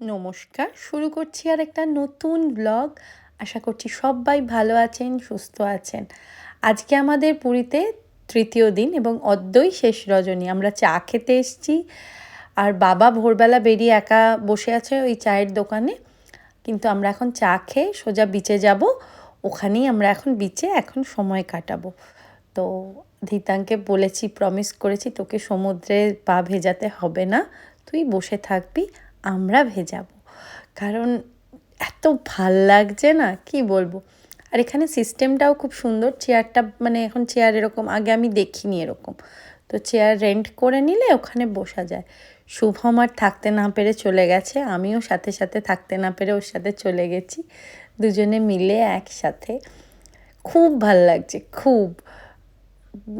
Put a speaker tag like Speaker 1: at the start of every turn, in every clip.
Speaker 1: নমস্কার, শুরু করছি আর একটা নতুন ব্লগ আশা করছি সবাই ভালো আছেন, সুস্থ আছেন। আজকে আমাদের পুরীতে তৃতীয় দিন এবং অদ্যই শেষ রজনী। আমরা চা খেতে এসেছি। আর বাবা ভোরবেলা বেরিয়ে একা বসে আছে ওই চায়ের দোকানে। কিন্তু আমরা এখন চা খেয়ে সোজা বিচে যাব। ওখানেই আমরা এখন বিচে এখন সময় কাটাবো। তো ধিতাঙ্কে বলেছি প্রমিস করেছি, তোকে সমুদ্রে পা ভেজাতে হবে না। তুই বসে থাকবি। আমরা ভেজাবো। কারণ এত ভালো লাগছে না, কি বলব? আর এখানে সিস্টেমটাও খুব সুন্দর চেয়ারটা মানে এখন চেয়ার এরকম, আগে আমি দেখিনি এরকম। তো চেয়ার রেন্ট করে নিলে ওখানে বসা যায়। শুভম আর থাকতে না পেরে চলে গেছে, আমিও সাথে সাথে থাকতে না পেরে ওর সাথে চলে গেছি, দুজনে মিলে একসাথে। খুব ভালো লাগছে, খুব।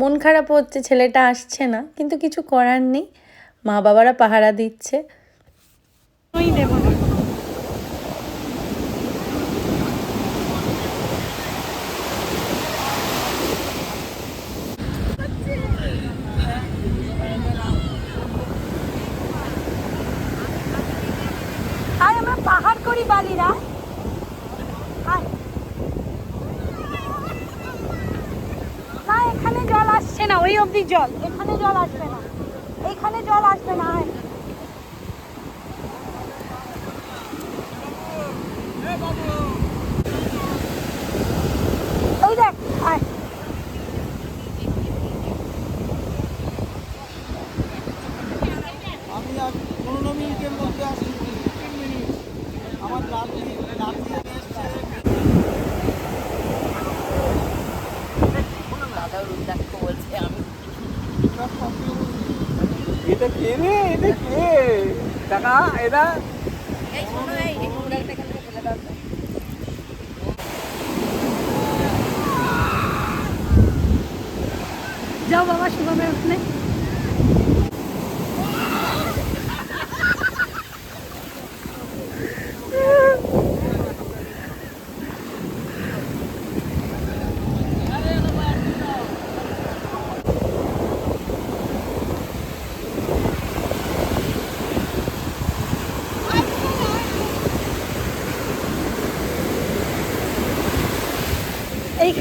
Speaker 1: মন খারাপ হচ্ছে, ছেলেটা আসছে না, কিন্তু কিছু করার নেই। মা বাবারা পাহারা দিচ্ছে
Speaker 2: ওই দেব না আয় আমরা পাহাড় করি বালিরা না, এখানে জল আসছে না, ওই অবধি জল। এখানে জল আসবে না। এখানে জল আসবে না আয় ওই দেখ আয়
Speaker 3: আমি আর পনেরো মিনিটের মধ্যে আসি তিন মিনিট আমার রাত্রি রাত্রি এসছে এটা কে রে? এটা কে? টাকা এটা?
Speaker 2: যাও বাবা শুভমের ওখানে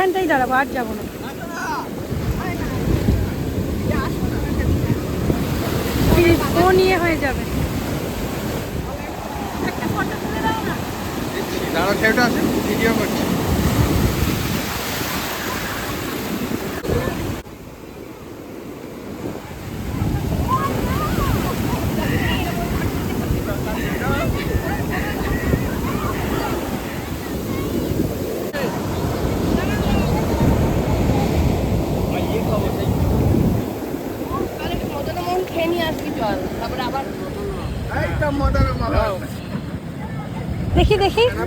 Speaker 2: এইখানটাই দাঁড়াবো আর যাব না। নিয়ে হয়ে যাবে।
Speaker 3: দাঁড়া সেটা আছে ভিডিও করছি এইটা মদন মহল
Speaker 2: দেখি দেখি
Speaker 3: খানাপোড়া কই খানাপোড়া বাড়িতে ভালো কেক দিন মদন মহল দাও আর গরমে সিঙ্গাড়া না সিঙ্গাড়া সিঙ্গাড়া খাব না কেন?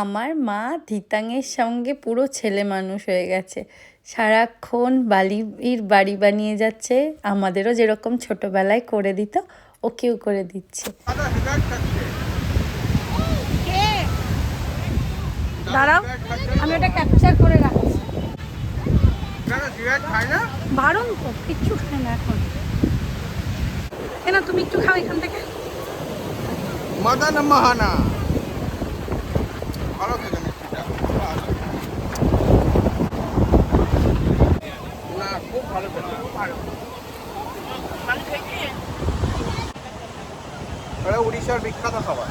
Speaker 1: আমার মা ধিতাঙের সঙ্গে পুরো ছেলে মানুষ হয়ে গেছে। সারাক্ষণ বালির বাড়ি বানিয়ে যাচ্ছে। আমাদেরও যেরকম ছোটবেলায় করে দিত ওকেও করে দিচ্ছে
Speaker 3: দাদা সিগারেট খাচ্ছে
Speaker 2: দাঁড়াও আমি ওটা ক্যাপচার করে রাখছি।
Speaker 3: খায়
Speaker 2: বারণ তো কিচ্ছু খাই না এখন। কেন তুমি একটু খাও এখান থেকে।
Speaker 3: মদন মোহনা। ভালো না খুব ভালো ভালো। উড়িষ্যার বিখ্যাত খাবার।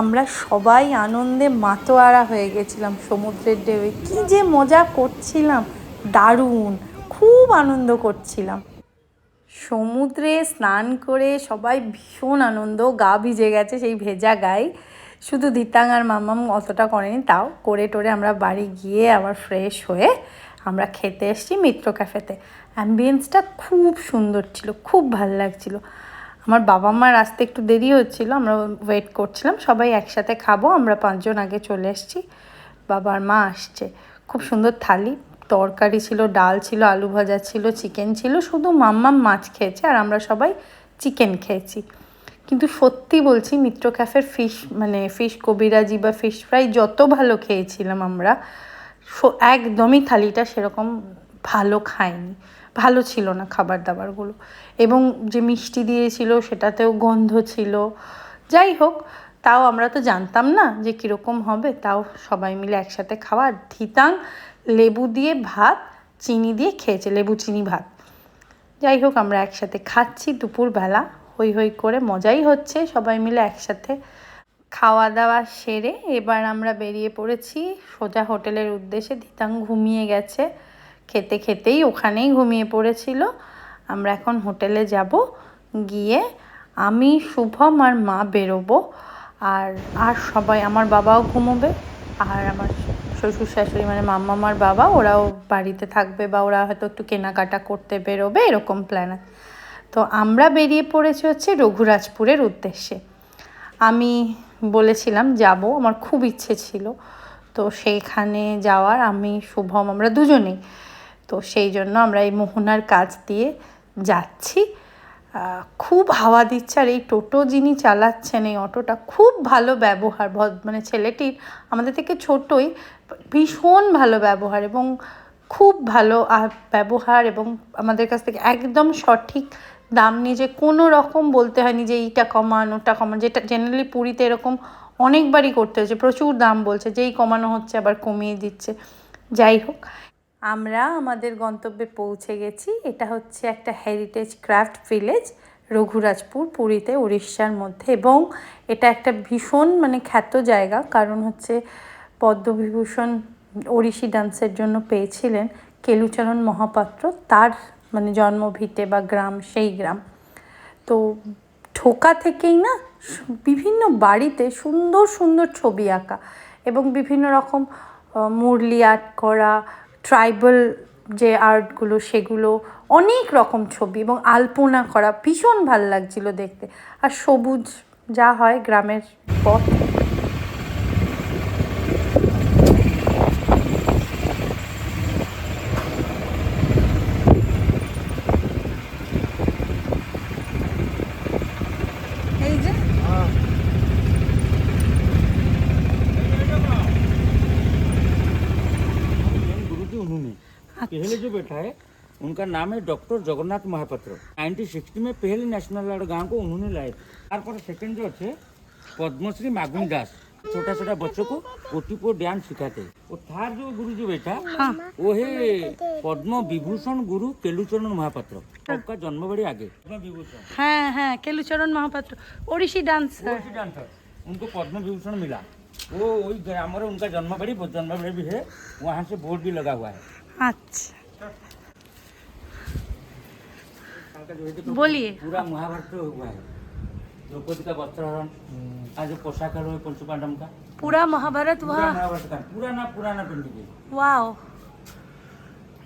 Speaker 1: আমরা সবাই আনন্দে মাতোয়ারা হয়ে গেছিলাম সমুদ্রের ঢেউয়ে। কী যে মজা করছিলাম, দারুণ, খুব আনন্দ করছিলাম। সমুদ্রে স্নান করে সবাই ভীষণ আনন্দ, গা ভিজে গেছে সেই ভেজা গায়ে। শুধু ধিতাং আর মামাম অতটা করেনি, তাও করে টোরে আমরা বাড়ি গিয়ে আবার ফ্রেশ হয়ে আমরা খেতে এসেছি মিত্র ক্যাফেতে অ্যাম্বিয়েন্সটা খুব সুন্দর ছিল, খুব ভালো লাগছিল। আমার বাবা মার আসতে একটু দেরি হচ্ছিল, আমরা ওয়েট করছিলাম, সবাই একসাথে খাব, আমরা পাঁচজন আগে চলে এসেছি, বাবার মা আসছে। খুব সুন্দর থালি, তরকারি ছিল, ডাল ছিল, আলু ভাজা ছিল চিকেন ছিল, শুধু মাম্মাম মাছ খেয়েছে আর আমরা সবাই চিকেন খেয়েছি। কিন্তু সত্যি বলছি, মিত্র ক্যাফের ফিশ মানে ফিশ কবিরাজি বা ফিশ ফ্রাই যত ভালো খেয়েছিলাম আমরা একদমই থালিটা সেরকম ভালো খায়নি ভালো ছিল না খাবার দাবারগুলো এবং যে মিষ্টি দিয়েছিল সেটাতেও গন্ধ ছিল। যাই হোক, তাও আমরা তো জানতাম না যে কীরকম হবে। তাও সবাই মিলে একসাথে খাওয়া। আর ধিতাং লেবু দিয়ে ভাত, চিনি দিয়ে খেয়েছে, লেবু চিনি ভাত। যাই হোক, আমরা একসাথে খাচ্ছি দুপুরবেলা। হই হই করে মজাই হচ্ছে। সবাই মিলে একসাথে খাওয়া দাওয়া সেরে এবার আমরা বেরিয়ে পড়েছি। সোজা হোটেলের উদ্দেশ্যে ধিতাং ঘুমিয়ে গেছে। খেতে খেতেই ওখানেই ঘুমিয়ে পড়েছিল। আমরা এখন হোটেলে যাব। গিয়ে আমি, শুভম আর মা বেরোবো। আর আর সবাই, আমার বাবাও ঘুমোবে। আর আমার শ্বশুর শাশুড়ি মানে মাম্মা আমার বাবা, ওরাও বাড়িতে থাকবে বা ওরা হয়তো একটু কেনাকাটা করতে বেরোবে, এরকম প্ল্যান তো আমরা বেরিয়ে পড়েছি হচ্ছে রঘুরাজপুরের উদ্দেশ্যে। আমি বলেছিলাম যাব, আমার খুব ইচ্ছে ছিল। তো সেইখানে যাওয়ার আমি, শুভম, আমরা দুজনেই তো সেই জন্য আমরা এই মোহনার কাজ দিয়ে যাচ্ছি। খুব হাওয়া দিচ্ছে আর এই টোটো যিনি চালাচ্ছেন, এই অটোটা খুব ভালো ব্যবহার। মানে ছেলেটির, আমাদের থেকে ছোটই, ভীষণ ভালো ব্যবহার এবং খুব ভালো ব্যবহার এবং আমাদের কাছ থেকে একদম সঠিক দাম নিয়ে যে কোনো রকম বলতে হয়নি যে এইটা কমান, ওটা কমান, যেটা জেনারেলি পুরীতে এরকম অনেকবারই করতে হয়েছে। প্রচুর দাম বলছে, যেই কমানো হচ্ছে আবার কমিয়ে দিচ্ছে। যাই হোক আমরা আমাদের গন্তব্যে পৌঁছে গেছি। এটা হচ্ছে একটা হেরিটেজ ক্রাফট ভিলেজ রঘুরাজপুর, পুরীতে, উড়িষ্যার মধ্যে। এবং এটা একটা ভীষণ মানে খ্যাত জায়গা, কারণ হচ্ছে পদ্মবিভূষণ ওড়িশি ডান্সের জন্য পেয়েছিলেন কেলুচরণ মহাপাত্র। তার মানে জন্মভিটে বা গ্রাম, সেই গ্রাম। তো ঠোকা থেকেই না বিভিন্ন বাড়িতে সুন্দর সুন্দর ছবি আঁকা। এবং বিভিন্ন রকম মুরলি আর্ট করা ট্রাইবাল যে আর্টগুলো, সেগুলো অনেক রকম ছবি এবং আলপনা করা ভীষণ ভালো লাগছিল দেখতে। আর সবুজ যা হয় গ্রামের পথ।
Speaker 4: रखा है उनका नाम है doctor Jagannath Mahapatra nineteen sixty में पहले नेशनल अवार्ड गाँव को उन्होंने लाए तार सेकेंड जो अच्छे पद्मश्री मागुन दास छोटा छोटा बच्चों को पोती डांस सिखाते और था जो गुरु जी बैठा वो है पद्म विभूषण गुरु केलुचरण महापात्र सबका जन्म बड़ी आगे
Speaker 2: हाँ हाँ केलुचरण महापात्र ओडिसी डांस
Speaker 4: ओडिसी डांसर उनको पद्म विभूषण मिला वो वही ग्राम उनका जन्म बड़ी जन्म बड़ी भी है वहाँ से बोर्ड भी लगा हुआ है
Speaker 2: अच्छा
Speaker 4: उनका जो है कि
Speaker 2: बोलिए।
Speaker 4: पूरा महाभारत हुआ है। द्रौपदी का वस्त्रहरण आज जो पोशाक है है पंचु पांडव का।
Speaker 2: पूरा महाभारत वहाँ।
Speaker 4: महाभारत का पुराना पुराना पेंटिंग है
Speaker 2: वाओ।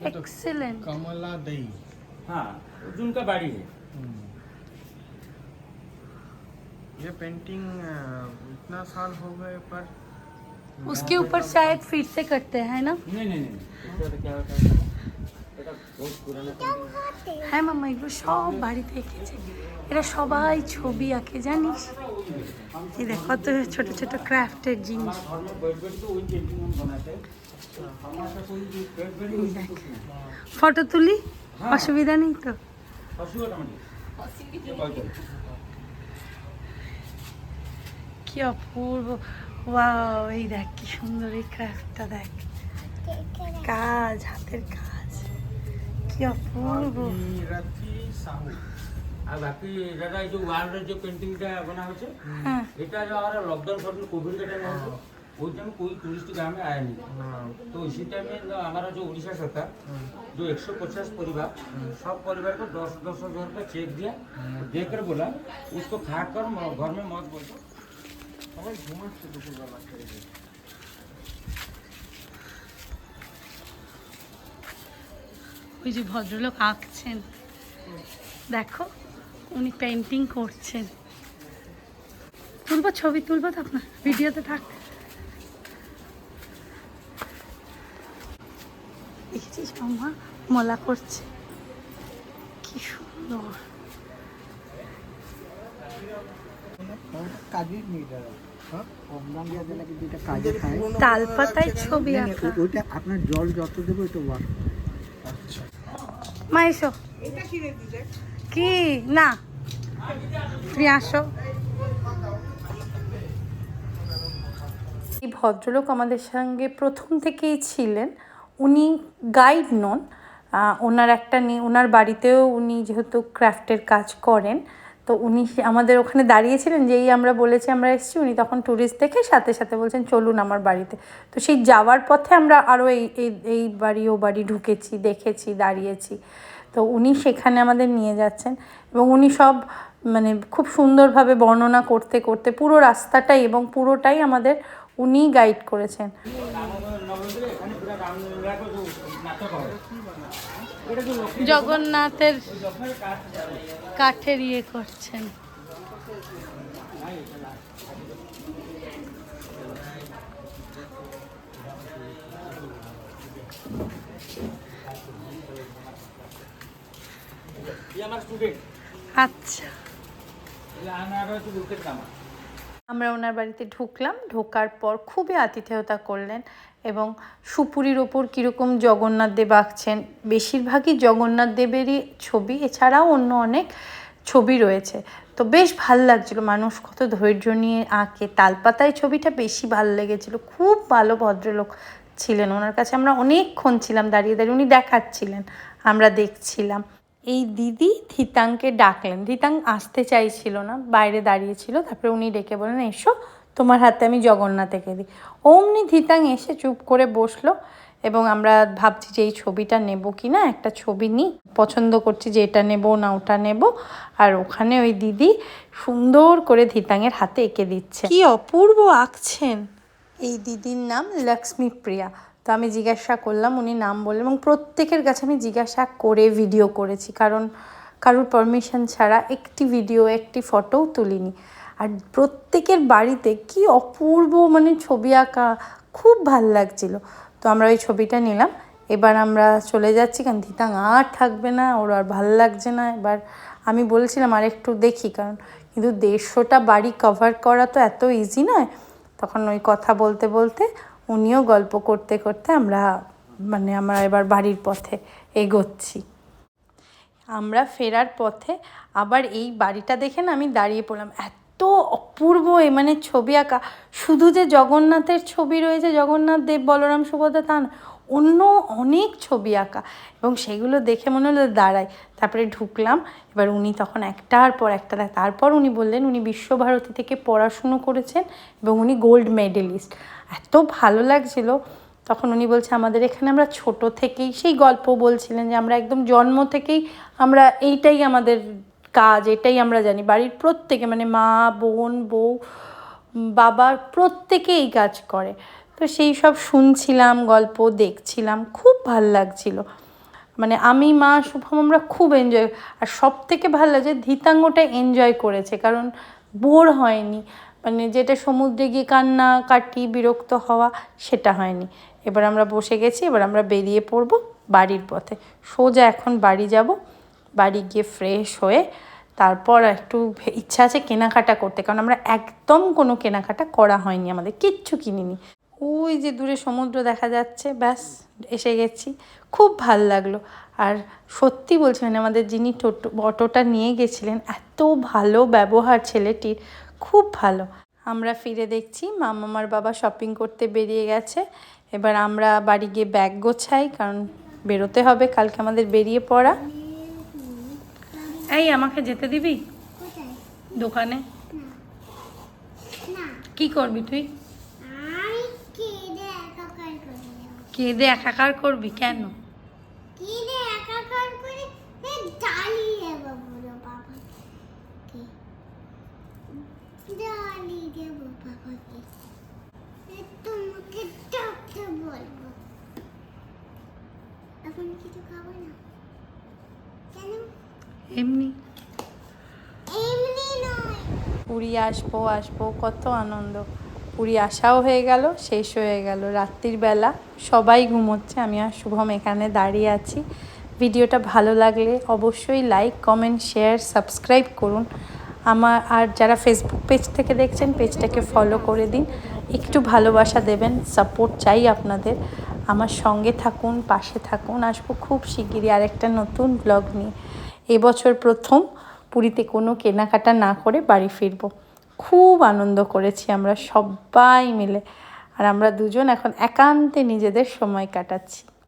Speaker 2: एक्सीलेंट
Speaker 3: कमला दई
Speaker 4: हाँ अर्जुन का बाड़ी है।
Speaker 3: ये पेंटिंग इतना साल हो गए पर
Speaker 2: उसके ऊपर शायद फिर से करते हैं ना?
Speaker 4: नहीं नहीं नहीं।
Speaker 2: হ্যাঁ মাম্মা এগুলো সব বাড়িতে এঁকেছে। এরা সবাই ছবি আঁকে, জানিস? এই দেখ, কত ছোট ছোট ক্রাফটের জিনিস।
Speaker 4: দেখ
Speaker 2: ফটো তুলি? অসুবিধা নেই তো? কি অপূর্ব। ওয়াও, এই দেখ, কি সুন্দর এই ক্রাফটটা দেখ। কাজ, হাতের কাজ। কি অপূর্ব
Speaker 3: रथी साहू
Speaker 4: আর বাকি দাদা এই যে ওয়ার্ল্ডের যে পেন্টিংটা বনা হচ্ছে
Speaker 2: হ্যাঁ
Speaker 4: এটা जो हमारा लॉकडाउन फॉर कोविड का टाइम है उस टाइम कोई टूरिस्ट गांव में आया नहीं तो इसी टाइम में जो हमारा जो उड़ीसा सरकार जो 150 परिवार सब परिवार को दस दस हजार का चेक दिया और देकर बोला उसको खाकर म- घर में मत बोलो
Speaker 3: সবাই ঘুমাচ্ছে দুপুরবেলা খেয়ে দিয়ে।
Speaker 2: ওই যে ভদ্রলোক আঁকছেন। দেখো উনি পেন্টিং করছেন। তুলবো ছবি তুলবো তো আপনার? ভিডিওতে থাক। দেখেছিস মলা করছে। কি সুন্দর।
Speaker 5: কাজের মেয়েটা হ্যাঁ অম্লান দিয়ে দিলে কিন্তু এটা কাজে খায়
Speaker 2: তাল পাতায় ছবি আঁকা।
Speaker 5: ওইটা আপনার জল যত দেবো এটা
Speaker 2: মা, এসো। কি? না। তুমি আসো।
Speaker 1: এই ভদ্রলোক আমাদের সঙ্গে প্রথম থেকেই ছিলেন। উনি গাইড নন। ওনার একটা ওনার বাড়িতেও উনি যেহেতু ক্রাফটের কাজ করেন তো উনি আমাদের ওখানে দাঁড়িয়েছিলেন, যেই আমরা বলেছি আমরা এসেছি, উনি তখন ট্যুরিস্ট দেখে সাথে সাথে বলছেন, চলুন আমার বাড়িতে। তো সেই যাওয়ার পথে আমরা আরও এই এই বাড়ি, ও বাড়ি ঢুকেছি, দেখেছি, দাঁড়িয়েছি। তো উনি সেখানে আমাদের নিয়ে যাচ্ছেন এবং উনি সব মানে খুব সুন্দরভাবে বর্ণনা করতে করতে পুরো রাস্তাটাই এবং পুরোটাই আমাদের উনিই গাইড করেছেন।
Speaker 2: জগন্নাথের কাঠের ইয়ে করছেন।
Speaker 4: ये আমার দুঃখের
Speaker 2: আচ্ছা।
Speaker 4: আমার
Speaker 1: ওনার বাড়িতে ঢুকলাম। ঢোকার পর খুবই আতিথেয়তা করলেন এবং সুপুরির ওপর কীরকম জগন্নাথ দেব আঁকছেন, বেশিরভাগই জগন্নাথ দেবেরই ছবি, এছাড়াও অন্য অনেক ছবি রয়েছে। তো বেশ ভালো লাগছিল, মানুষ কত ধৈর্য নিয়ে আঁকে, তালপাতায় ছবিটা বেশি ভালো লেগেছিল, খুব ভালো ভদ্রলোক ছিলেন। ওনার কাছে আমরা অনেকক্ষণ ছিলাম দাঁড়িয়ে দাঁড়িয়ে, উনি দেখাচ্ছিলেন, আমরা দেখছিলাম। এই দিদি ধিতাংকে ডাকলেন। ধিতাং আসতে চাইছিল না বাইরে দাঁড়িয়েছিল তারপরে উনি ডেকে বললেন এসো তোমার হাতে আমি জগন্নাথ এঁকে দিই। অমনি ধিতাং এসে চুপ করে বসল এবং আমরা ভাবছি যে এই ছবিটা নেব কি না একটা ছবি নিই। পছন্দ করছি যে এটা নেব না ওটা নেব। আর ওখানে ওই দিদি সুন্দর করে ধিতাংয়ের হাতে এঁকে দিচ্ছে। কি অপূর্ব আঁকছেন। এই দিদির নাম লক্ষ্মী প্রিয়া তো আমি জিজ্ঞাসা করলাম, উনি নাম বললেন এবং প্রত্যেকের কাছে আমি জিজ্ঞাসা করে ভিডিও করেছি। কারণ কারোর পারমিশন ছাড়া একটি ভিডিও একটি ফটোও তুলিনি। আর প্রত্যেকের বাড়িতে কি অপূর্ব মানে ছবি আঁকা খুব ভালো লাগছিল। তো আমরা ওই ছবিটা নিলাম। এবার আমরা চলে যাচ্ছি, কারণ ধিতাং আর থাকবে না, ওর আর ভালো লাগছে না। এবার আমি বলছিলাম, আর একটু দেখি। কারণ কিন্তু দেড়শোটা বাড়ি কভার করা তো এত ইজি নয়। তখন ওই কথা বলতে বলতে উনিও গল্প করতে করতে আমরা মানে আমরা এবার বাড়ির পথে এগোচ্ছি। আমরা ফেরার পথে আবার এই বাড়িটা দেখে না আমি দাঁড়িয়ে পড়লাম। এত অপূর্ব এ মানে ছবি আঁকা। শুধু যে জগন্নাথের ছবি রয়েছে, জগন্নাথ দেব, বলরাম, সুভদ্রা, তা না অন্য অনেক ছবি আঁকা এবং সেগুলো দেখে মনে হলো দাঁড়াই। তারপরে ঢুকলাম, এবার উনি তখন একটার পর একটা তারপর উনি বললেন, উনি বিশ্বভারতী থেকে পড়াশুনো করেছেন এবং উনি গোল্ড মেডেলিস্ট। এত ভালো লাগছিল। তখন উনি বলছে, আমাদের এখানে আমরা ছোট থেকেই সেই গল্প বলছিলেন যে আমরা একদম জন্ম থেকেই আমরা এইটাই আমাদের কাজ, এটাই আমরা জানি। বাড়ির প্রত্যেকে মানে মা, বোন, বউ বাবা প্রত্যেকে এই কাজ করে। তো সেই সব শুনছিলাম, গল্প দেখছিলাম, খুব ভালো লাগছিল। মানে আমি, মা, শুভম আমরা খুব এনজয় আর সব থেকে ভালো লাগছে ধিতাঙ্গটা এনজয় করেছে, কারণ বোর হয়নি। মানে যেটা সমুদ্রে গিয়ে কান্না, কাটি, বিরক্ত হওয়া, সেটা হয়নি। এবার আমরা বসে গেছি, এবার আমরা বেরিয়ে পড়ব বাড়ির পথে। সোজা এখন বাড়ি যাব, বাড়ি গিয়ে ফ্রেশ হয়ে তারপর একটু ইচ্ছা আছে কেনাকাটা করতে, কারণ আমরা একদম কোনো কেনাকাটা করা হয়নি আমাদের, কিচ্ছু কিনিনি। ওই যে দূরে সমুদ্র দেখা যাচ্ছে ব্যাস এসে গেছি। খুব ভালো লাগল। আর সত্যি বলছি মানে আমাদের যিনি টোটো অটোটা নিয়ে গেছিলেন এত ভালো ব্যবহার ছেলেটির খুব ভালো। আমরা ফিরে দেখছি মামামার বাবা শপিং করতে বেরিয়ে গেছে। এবার আমরা বাড়ি গিয়ে ব্যাগ গোছাই কারণ বেরোতে হবে কালকে আমাদের বেরিয়ে পড়া।
Speaker 2: এই আমাকে যেতে দিবি? দোকানে? কি করবি তুই
Speaker 6: আমি কেঁদে একাকার করে যাব
Speaker 2: কেঁদে একাকার করবি কেন?
Speaker 6: কেঁদে একাকার করে এ জ্বালিয়ে বাবাকে। জ্বালিয়ে দেবো বাবাকে। তোমাকে ডাকতে বলব। এখন কিছু খাব না? কেন?
Speaker 2: এমনি।
Speaker 6: এমনি নয়।
Speaker 1: পুরী আসব আসব কত আনন্দ। পুরী আসাও হয়ে গেল, শেষ হয়ে গেল। রাত্রির বেলা সবাই ঘুমোচ্ছে, আমি আর শুভম এখানে দাঁড়িয়ে আছি। ভিডিওটা ভালো লাগলে অবশ্যই লাইক কমেন্ট শেয়ার সাবস্ক্রাইব করুন। আমার আর যারা ফেসবুক পেজ থেকে দেখছেন পেজটাকে ফলো করে দিন। একটু ভালোবাসা দেবেন সাপোর্ট চাই আপনাদের। আমার সঙ্গে থাকুন, পাশে থাকুন। আসব খুব শিগগিরই আরেকটা নতুন ব্লগ নিয়ে। এবছর প্রথম পুরীতে কোনো কেনাকাটা না করে বাড়ি ফিরবো। খুব আনন্দ করেছি আমরা সবাই মিলে। আর আমরা দুজন এখন একান্তে নিজেদের সময় কাটাচ্ছি।